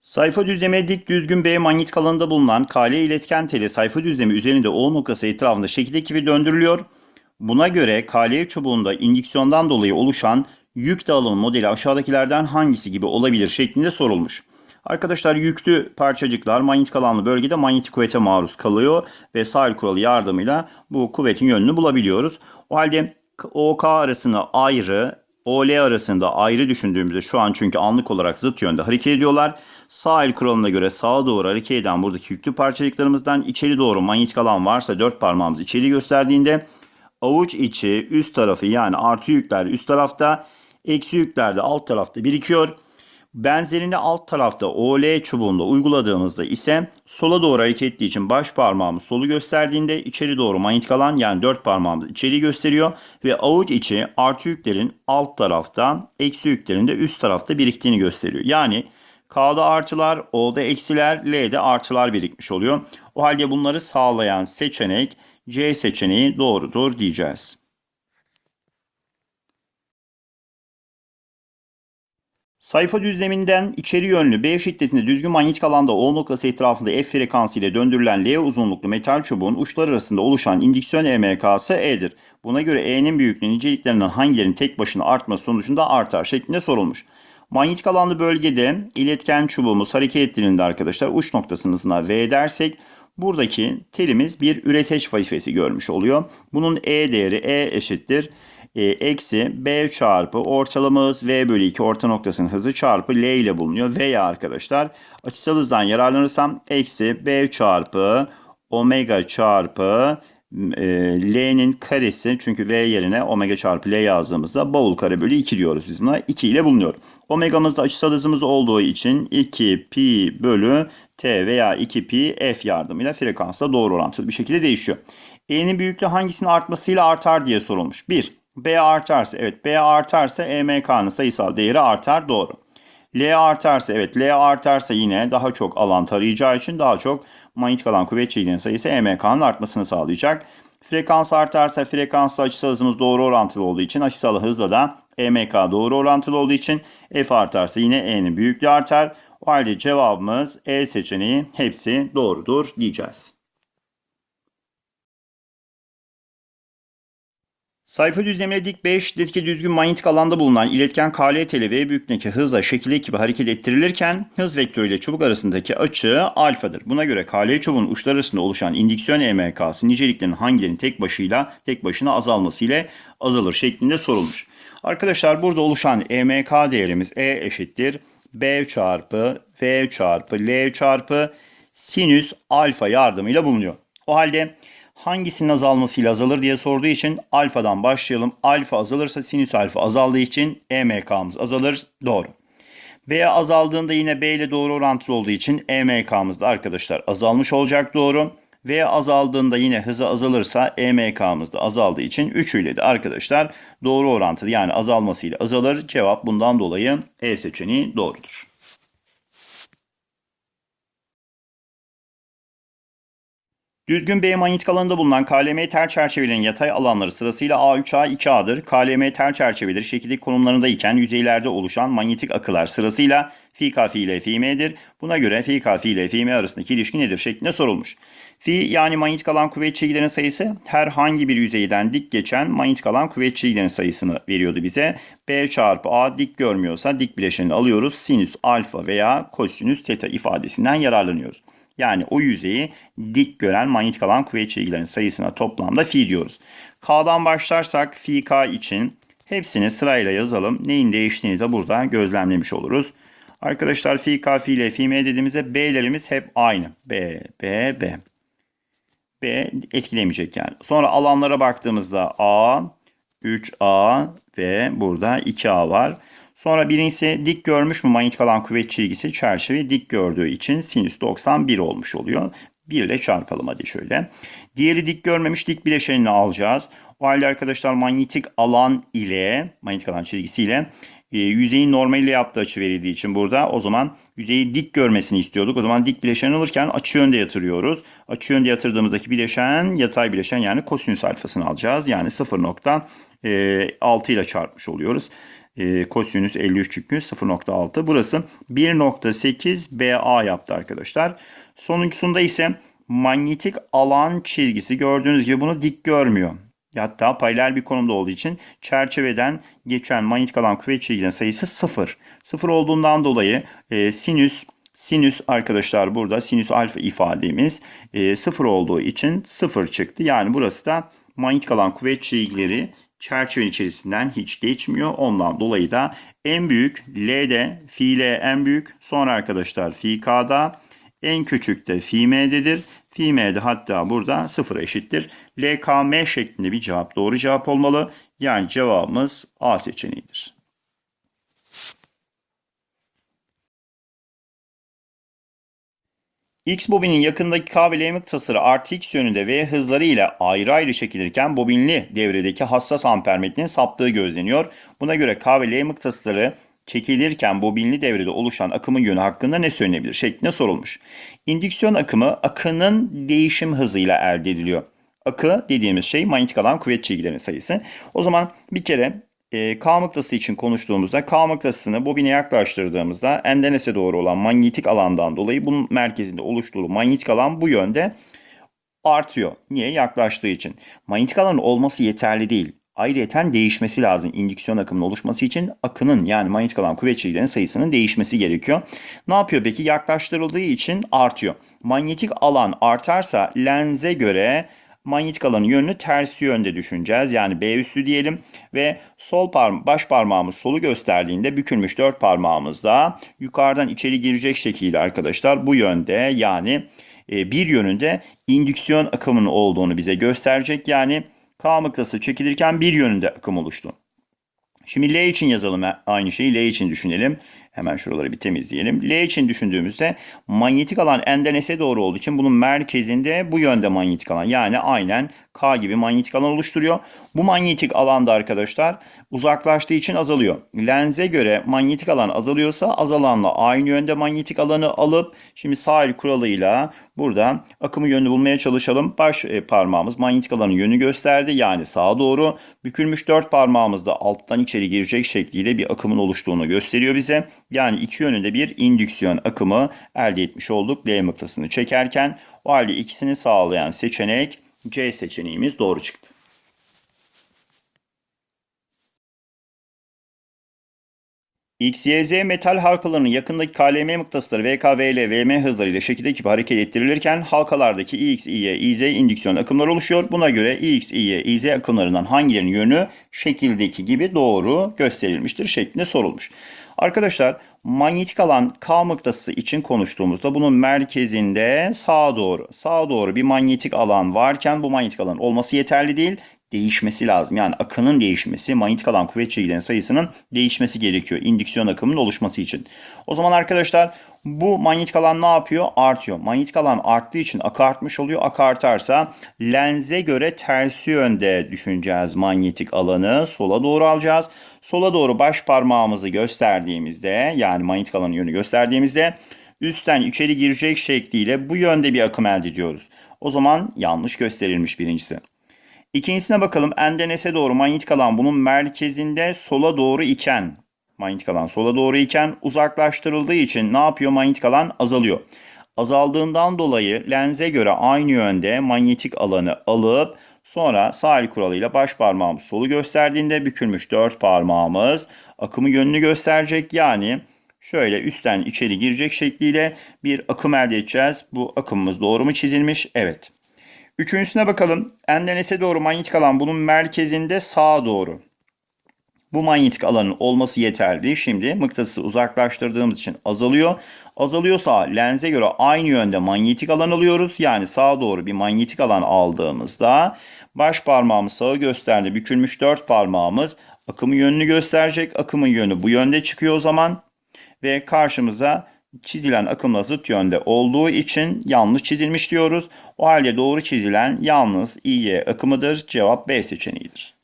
Sayfa düzleme dik düzgün B manyetik alanında bulunan KL iletken teli sayfa düzlemi üzerinde O noktası etrafında şekildeki gibi döndürülüyor. Buna göre KL çubuğunda indüksiyondan dolayı oluşan yük dağılımı modeli aşağıdakilerden hangisi gibi olabilir şeklinde sorulmuş. Arkadaşlar yüklü parçacıklar manyetik alanlı bölgede manyetik kuvvete maruz kalıyor ve sahil kuralı yardımıyla bu kuvvetin yönünü bulabiliyoruz. O halde OK arasında ayrı, OL arasında ayrı düşündüğümüzde şu an çünkü anlık olarak zıt yönde hareket ediyorlar. Sahil kuralına göre sağa doğru hareket eden buradaki yüklü parçacıklarımızdan içeri doğru manyetik alan varsa dört parmağımız içeri gösterdiğinde avuç içi üst tarafı yani artı yükler üst tarafta, eksi yükler de alt tarafta birikiyor. Benzerini alt tarafta OL çubuğunda uyguladığımızda ise sola doğru hareket ettiği için baş parmağımız solu gösterdiğinde içeri doğru manyetik alan yani dört parmağımız içeri gösteriyor ve avuç içi artı yüklerin alt tarafta eksi yüklerin de üst tarafta biriktiğini gösteriyor. Yani K'da artılar, O'da eksiler, L'de artılar birikmiş oluyor. O halde bunları sağlayan seçenek C seçeneği doğrudur diyeceğiz. Sayfa düzleminden içeri yönlü B şiddetinde düzgün manyetik alanda O noktası etrafında F frekansı ile döndürülen L uzunluklu metal çubuğun uçları arasında oluşan indüksiyon EMK'sı E'dir. Buna göre E'nin büyüklüğü niceliklerinden hangilerinin tek başına artması sonucunda artar şeklinde sorulmuş. Manyetik alanlı bölgede iletken çubuğumuz hareket ettiğinde arkadaşlar uç noktasına V dersek buradaki telimiz bir üreteç vazifesi görmüş oluyor. Bunun E değeri E eşittir. E, eksi B çarpı ortalama hız V bölü 2 orta noktasının hızı çarpı L ile bulunuyor. Veya arkadaşlar açısal hızdan yararlanırsam eksi B çarpı omega çarpı e, L'nin karesi çünkü V yerine omega çarpı L yazdığımızda bavul kare bölü 2 diyoruz biz buna. 2 ile bulunuyor. Omegamız da açısal hızımız olduğu için 2 pi bölü T veya 2 pi F yardımıyla frekansla doğru orantılı bir şekilde değişiyor. E'nin büyüklüğü hangisinin artmasıyla artar diye sorulmuş. 1. B artarsa evet B artarsa EMK'nın sayısal değeri artar doğru. L artarsa evet L artarsa yine daha çok alan tarayacağı için daha çok manyetik alan kuvvet çekiğinin sayısı EMK'nın artmasını sağlayacak. Frekans artarsa frekansla açısal hızımız doğru orantılı olduğu için açısal hızla da EMK doğru orantılı olduğu için F artarsa yine E'nin büyüklüğü artar. O halde cevabımız E seçeneği hepsi doğrudur diyeceğiz. Sayfa düzlemine dik 5 şiddetli düzgün manyetik alanda bulunan iletken KL teli V büyüklüğündeki hızla şekildeki gibi hareket ettirilirken hız vektörü ile çubuk arasındaki açı alfadır. Buna göre KL çubuğun uçları arasında oluşan indüksiyon EMK'sı niceliklerin hangilerinin tek başıyla tek başına azalması ile azalır şeklinde sorulmuş. Arkadaşlar burada oluşan EMK değerimiz E eşittir B çarpı V çarpı L çarpı sinüs alfa yardımıyla bulunuyor. O halde hangisinin azalmasıyla azalır diye sorduğu için alfadan başlayalım. Alfa azalırsa sinüs alfa azaldığı için EMK'mız azalır. Doğru. B azaldığında yine B ile doğru orantılı olduğu için EMK'mız da arkadaşlar azalmış olacak doğru. V azaldığında yine hızı azalırsa EMK'mız da azaldığı için 3 ile de arkadaşlar doğru orantılı yani azalmasıyla azalır. Cevap bundan dolayı E seçeneği doğrudur. Düzgün B manyetik alanında bulunan KLM ter çerçevelerin yatay alanları sırasıyla A3A 2A'dır. KLM ter çerçeveleri şekildeki konumlarında iken yüzeylerde oluşan manyetik akılar sırasıyla fi k fi ile fi m'dir. Buna göre fi k fi ile fi m arasındaki ilişki nedir şeklinde sorulmuş. Fi yani manyetik alan kuvvet çizgilerinin sayısı herhangi bir yüzeyden dik geçen manyetik alan kuvvet çizgilerinin sayısını veriyordu bize. B çarpı A dik görmüyorsa dik bileşenini alıyoruz. Sinüs alfa veya kosinüs teta ifadesinden yararlanıyoruz. Yani o yüzeyi dik gören manyetik alan kuvvet çizgilerinin sayısına toplamda fi diyoruz. K'dan başlarsak fi K için hepsini sırayla yazalım. Neyin değiştiğini de burada gözlemlemiş oluruz. Arkadaşlar fi K, fi ile fi M dediğimizde B'lerimiz hep aynı. B, B, B. B etkilemeyecek yani. Sonra alanlara baktığımızda A, 3A ve burada 2A var. Sonra birincisi dik görmüş mü manyetik alan kuvvet çizgisi çerçeve dik gördüğü için sinüs 91 olmuş oluyor. 1 ile çarpalım hadi şöyle. Diğeri dik görmemiş dik bileşenini alacağız. O halde arkadaşlar manyetik alan ile manyetik alan çizgisiyle e, yüzeyin normaliyle yaptığı açı verildiği için burada o zaman yüzeyi dik görmesini istiyorduk. O zaman dik bileşen alırken açı yönde yatırıyoruz. Açı yönde yatırdığımızdaki bileşen yatay bileşen yani kosinüs alfasını alacağız. Yani 0.6 ile çarpmış oluyoruz. E, kosinüs 53 çünkü 0.6. Burası 1.8 BA yaptı arkadaşlar. Sonuncusunda ise manyetik alan çizgisi gördüğünüz gibi bunu dik görmüyor. Hatta paralel bir konumda olduğu için çerçeveden geçen manyetik alan kuvvet çizgilerinin sayısı 0. 0 olduğundan dolayı e, sinüs Sinüs arkadaşlar burada sinüs alfa ifademiz e, sıfır olduğu için sıfır çıktı. Yani burası da manyetik alan kuvvet çizgileri çerçevenin içerisinden hiç geçmiyor. Ondan dolayı da en büyük L'de fi L en büyük. Sonra arkadaşlar fi K'da en küçük de fi M'dedir. Fi M'de hatta burada sıfıra eşittir. LKM şeklinde bir cevap doğru cevap olmalı. Yani cevabımız A seçeneğidir. X bobinin yakındaki K ve L mıknatısları artı X yönünde V hızları ile ayrı ayrı çekilirken bobinli devredeki hassas ampermetrenin saptığı gözleniyor. Buna göre K ve L mıknatısları çekilirken bobinli devrede oluşan akımın yönü hakkında ne söylenebilir şeklinde sorulmuş. İndüksiyon akımı akının değişim hızıyla elde ediliyor. Akı dediğimiz şey manyetik alan kuvvet çizgilerinin sayısı. O zaman bir kere e, K mıknatısı için konuştuğumuzda K mıknatısını bobine yaklaştırdığımızda endenese doğru olan manyetik alandan dolayı bunun merkezinde oluşturduğu manyetik alan bu yönde artıyor. Niye? Yaklaştığı için. Manyetik alanın olması yeterli değil. Ayrıyeten değişmesi lazım. İndüksiyon akımının oluşması için akının yani manyetik alan kuvvet çizgilerinin sayısının değişmesi gerekiyor. Ne yapıyor peki? Yaklaştırıldığı için artıyor. Manyetik alan artarsa lenze göre manyetik alanın yönünü tersi yönde düşüneceğiz. Yani B üstü diyelim ve sol parma baş parmağımız solu gösterdiğinde bükülmüş dört parmağımız da yukarıdan içeri girecek şekilde arkadaşlar bu yönde yani e, bir yönünde indüksiyon akımının olduğunu bize gösterecek. Yani K mıknatısı çekilirken bir yönünde akım oluştu. Şimdi L için yazalım aynı şeyi L için düşünelim. Hemen şuraları bir temizleyelim. L için düşündüğümüzde manyetik alan N'den S'e doğru olduğu için bunun merkezinde bu yönde manyetik alan. Yani aynen K gibi manyetik alan oluşturuyor. Bu manyetik alanda arkadaşlar uzaklaştığı için azalıyor. Lenze göre manyetik alan azalıyorsa azalanla aynı yönde manyetik alanı alıp şimdi sahil kuralıyla burada akımı yönünü bulmaya çalışalım. Baş e, parmağımız manyetik alanın yönü gösterdi. Yani sağa doğru bükülmüş dört parmağımız da alttan içeri girecek şekliyle bir akımın oluştuğunu gösteriyor bize. Yani iki yönünde bir indüksiyon akımı elde etmiş olduk L mıknatısını çekerken. O halde ikisini sağlayan seçenek C seçeneğimiz doğru çıktı. X, Y, Z metal halkalarının yakındaki KLM mıknatısları VK, VL, VM hızlarıyla şekildeki gibi hareket ettirilirken halkalardaki X, Y, İZ indüksiyon akımları oluşuyor. Buna göre X, Y, İZ akımlarından hangilerinin yönü şekildeki gibi doğru gösterilmiştir şeklinde sorulmuş. Arkadaşlar manyetik alan K mıknatısı için konuştuğumuzda bunun merkezinde sağa doğru sağa doğru bir manyetik alan varken bu manyetik alan olması yeterli değil değişmesi lazım. Yani akının değişmesi, manyetik alan kuvvet çizgilerinin sayısının değişmesi gerekiyor. İndüksiyon akımının oluşması için. O zaman arkadaşlar bu manyetik alan ne yapıyor? Artıyor. Manyetik alan arttığı için akı artmış oluyor. Akı artarsa lenze göre tersi yönde düşüneceğiz manyetik alanı. Sola doğru alacağız. Sola doğru baş parmağımızı gösterdiğimizde yani manyetik alanın yönü gösterdiğimizde üstten içeri girecek şekliyle bu yönde bir akım elde ediyoruz. O zaman yanlış gösterilmiş birincisi. İkincisine bakalım. N'den S'e doğru manyetik alan bunun merkezinde sola doğru iken manyetik alan sola doğru iken uzaklaştırıldığı için ne yapıyor? Manyetik alan azalıyor. Azaldığından dolayı lenze göre aynı yönde manyetik alanı alıp sonra sağ el kuralıyla baş parmağımız solu gösterdiğinde bükülmüş dört parmağımız akımı yönünü gösterecek. Yani şöyle üstten içeri girecek şekliyle bir akım elde edeceğiz. Bu akımımız doğru mu çizilmiş? Evet. Üçüncüsüne bakalım. N'den S'e doğru manyetik alan bunun merkezinde sağa doğru. Bu manyetik alanın olması yeterli. Şimdi mıknatısı uzaklaştırdığımız için azalıyor. Azalıyorsa lenze göre aynı yönde manyetik alan alıyoruz. Yani sağa doğru bir manyetik alan aldığımızda baş parmağımız sağı gösterdi. Bükülmüş dört parmağımız akımın yönünü gösterecek. Akımın yönü bu yönde çıkıyor o zaman. Ve karşımıza çizilen akımla zıt yönde olduğu için yanlış çizilmiş diyoruz. O halde doğru çizilen yalnız İY akımıdır. Cevap B seçeneğidir.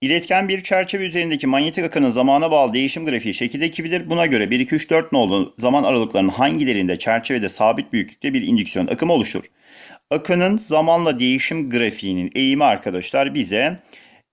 İletken bir çerçeve üzerindeki manyetik akının zamana bağlı değişim grafiği şekilde gibidir. Buna göre 1, 2, 3, 4 nolu zaman aralıklarının hangilerinde çerçevede sabit büyüklükte bir indüksiyon akımı oluşur? Akının zamanla değişim grafiğinin eğimi arkadaşlar bize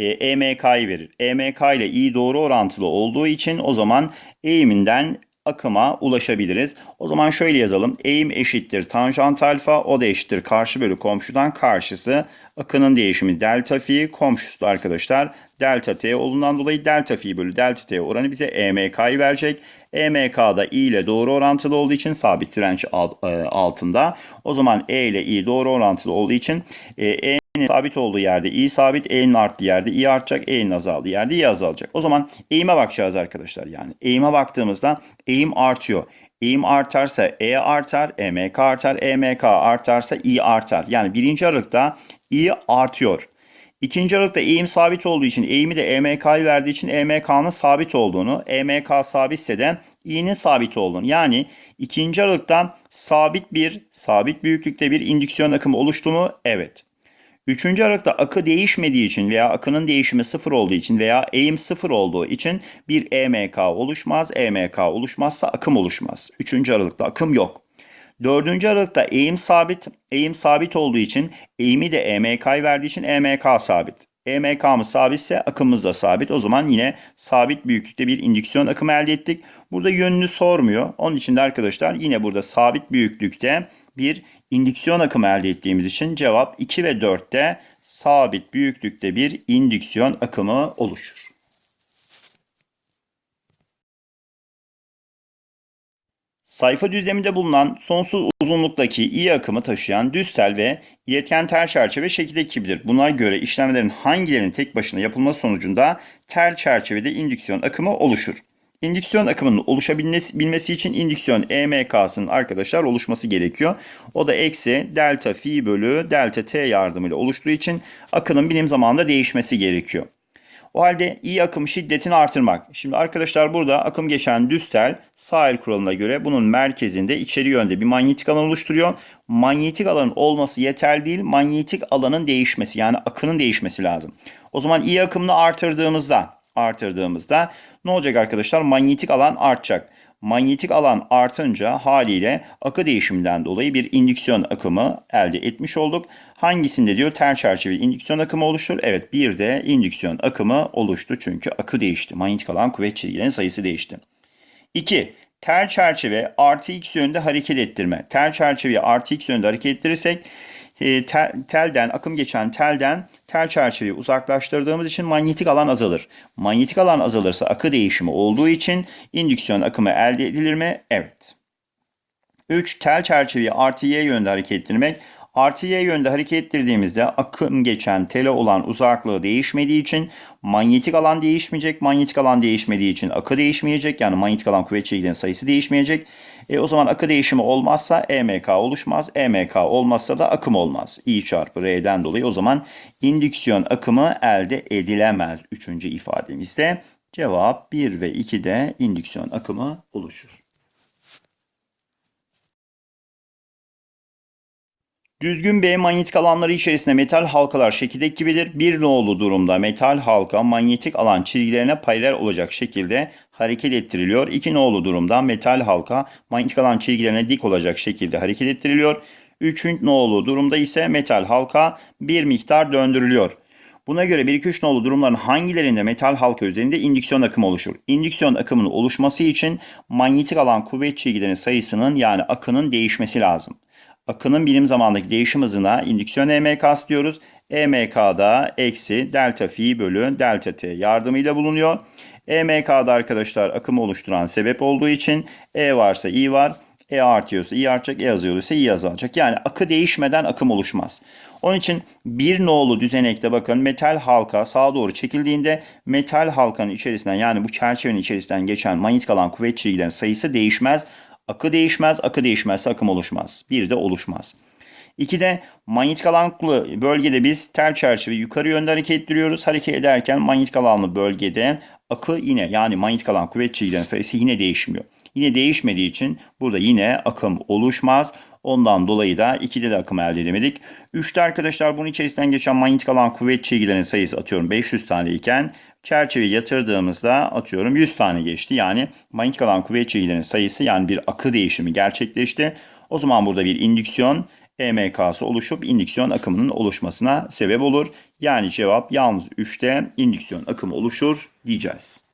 e, EMK'yı verir. EMK ile i doğru orantılı olduğu için o zaman eğiminden akıma ulaşabiliriz. O zaman şöyle yazalım. Eğim eşittir tanjant alfa, o da eşittir karşı bölü komşudan karşısı. Akının değişimi delta fi, komşusu da arkadaşlar delta t olduğundan dolayı delta fi bölü delta t oranı bize EMK'yı verecek. EMK da i ile doğru orantılı olduğu için sabit direnç e, altında. O zaman e ile i doğru orantılı olduğu için e, e'nin sabit olduğu yerde i sabit, e'nin arttığı yerde i artacak, e'nin azaldığı yerde i azalacak. O zaman eğime bakacağız arkadaşlar yani. Eğime baktığımızda eğim artıyor. Eğim artarsa E artar, EMK artar, EMK artarsa I artar. Yani birinci aralıkta I artıyor. İkinci aralıkta eğim sabit olduğu için eğimi de EMK'yı verdiği için EMK'nın sabit olduğunu, EMK sabitse de i'nin sabit olduğunu. Yani ikinci aralıkta sabit bir, sabit büyüklükte bir indüksiyon akımı oluştu mu? Evet. Üçüncü aralıkta akı değişmediği için veya akının değişimi sıfır olduğu için veya eğim sıfır olduğu için bir EMK oluşmaz. EMK oluşmazsa akım oluşmaz. Üçüncü aralıkta akım yok. Dördüncü aralıkta eğim sabit. Eğim sabit olduğu için eğimi de EMK'yı verdiği için EMK sabit. EMK'mız sabitse akımımız da sabit. O zaman yine sabit büyüklükte bir indüksiyon akımı elde ettik. Burada yönünü sormuyor. Onun için de arkadaşlar yine burada sabit büyüklükte bir indüksiyon akımı elde ettiğimiz için cevap 2 ve 4'te sabit büyüklükte bir indüksiyon akımı oluşur. Sayfa düzleminde bulunan sonsuz uzunluktaki i akımı taşıyan düz tel ve iletken tel çerçeve şekildeki gibidir. Buna göre işlemlerin hangilerinin tek başına yapılması sonucunda tel çerçevede indüksiyon akımı oluşur. İndüksiyon akımının oluşabilmesi için indüksiyon EMK'sının arkadaşlar oluşması gerekiyor. O da eksi delta fi bölü delta t yardımıyla oluştuğu için akının birim zamanında değişmesi gerekiyor. O halde i akım şiddetini artırmak. Şimdi arkadaşlar burada akım geçen düz tel sahil kuralına göre bunun merkezinde içeri yönde bir manyetik alan oluşturuyor. Manyetik alanın olması yeterli değil. Manyetik alanın değişmesi yani akının değişmesi lazım. O zaman i akımını artırdığımızda artırdığımızda ne olacak arkadaşlar? Manyetik alan artacak. Manyetik alan artınca haliyle akı değişiminden dolayı bir indüksiyon akımı elde etmiş olduk. Hangisinde diyor tel çerçeve indüksiyon akımı oluştur? Evet bir de indüksiyon akımı oluştu çünkü akı değişti. Manyetik alan kuvvet çizgilerinin sayısı değişti. 2. Tel çerçeve artı x yönde hareket ettirme. Tel çerçeveyi artı x yönde hareket ettirirsek e, tel, telden, akım geçen telden tel çerçeveyi uzaklaştırdığımız için manyetik alan azalır. Manyetik alan azalırsa akı değişimi olduğu için indüksiyon akımı elde edilir mi? Evet. 3. Tel çerçeveyi artı y yönde hareket ettirmek. Artı y yönde hareket ettirdiğimizde akım geçen tele olan uzaklığı değişmediği için manyetik alan değişmeyecek. Manyetik alan değişmediği için akı değişmeyecek. Yani manyetik alan kuvvet çekilen sayısı değişmeyecek. E, o zaman akı değişimi olmazsa EMK oluşmaz. EMK olmazsa da akım olmaz. I çarpı R'den dolayı o zaman indüksiyon akımı elde edilemez. Üçüncü ifademizde cevap 1 ve 2'de indüksiyon akımı oluşur. Düzgün B manyetik alanları içerisinde metal halkalar şekildeki gibidir. Bir nolu durumda metal halka manyetik alan çizgilerine paralel olacak şekilde hareket ettiriliyor. İki nolu durumda metal halka manyetik alan çizgilerine dik olacak şekilde hareket ettiriliyor. Üçüncü nolu durumda ise metal halka bir miktar döndürülüyor. Buna göre 1-2-3 nolu durumların hangilerinde metal halka üzerinde indüksiyon akımı oluşur? İndüksiyon akımının oluşması için manyetik alan kuvvet çizgilerinin sayısının yani akının değişmesi lazım. Akının birim zamandaki değişim hızına indüksiyon EMK'sı diyoruz. EMK'da eksi delta fi bölü delta t yardımıyla bulunuyor. EMK'da arkadaşlar akımı oluşturan sebep olduğu için E varsa I var. E artıyorsa I artacak, E azalıyorsa I azalacak. Yani akı değişmeden akım oluşmaz. Onun için bir nolu düzenekte bakın metal halka sağa doğru çekildiğinde metal halkanın içerisinden yani bu çerçevenin içerisinden geçen manyetik alan kuvvet çizgilerinin sayısı değişmez. Akı değişmez, akı değişmezse akım oluşmaz. Bir de oluşmaz. İki de manyetik alanlı bölgede biz tel çerçeve yukarı yönde hareket ettiriyoruz. Hareket ederken manyetik alanlı bölgede akı yine yani manyetik alan kuvvet çizgilerinin sayısı yine değişmiyor. Yine değişmediği için burada yine akım oluşmaz. Ondan dolayı da 2'de de akım elde edemedik. 3'te arkadaşlar bunun içerisinden geçen manyetik alan kuvvet çizgilerinin sayısı atıyorum 500 tane iken çerçeveyi yatırdığımızda atıyorum 100 tane geçti. Yani manyetik alan kuvvet çizgilerinin sayısı yani bir akı değişimi gerçekleşti. O zaman burada bir indüksiyon EMK'sı oluşup indüksiyon akımının oluşmasına sebep olur. Yani cevap yalnız 3'te indüksiyon akımı oluşur diyeceğiz.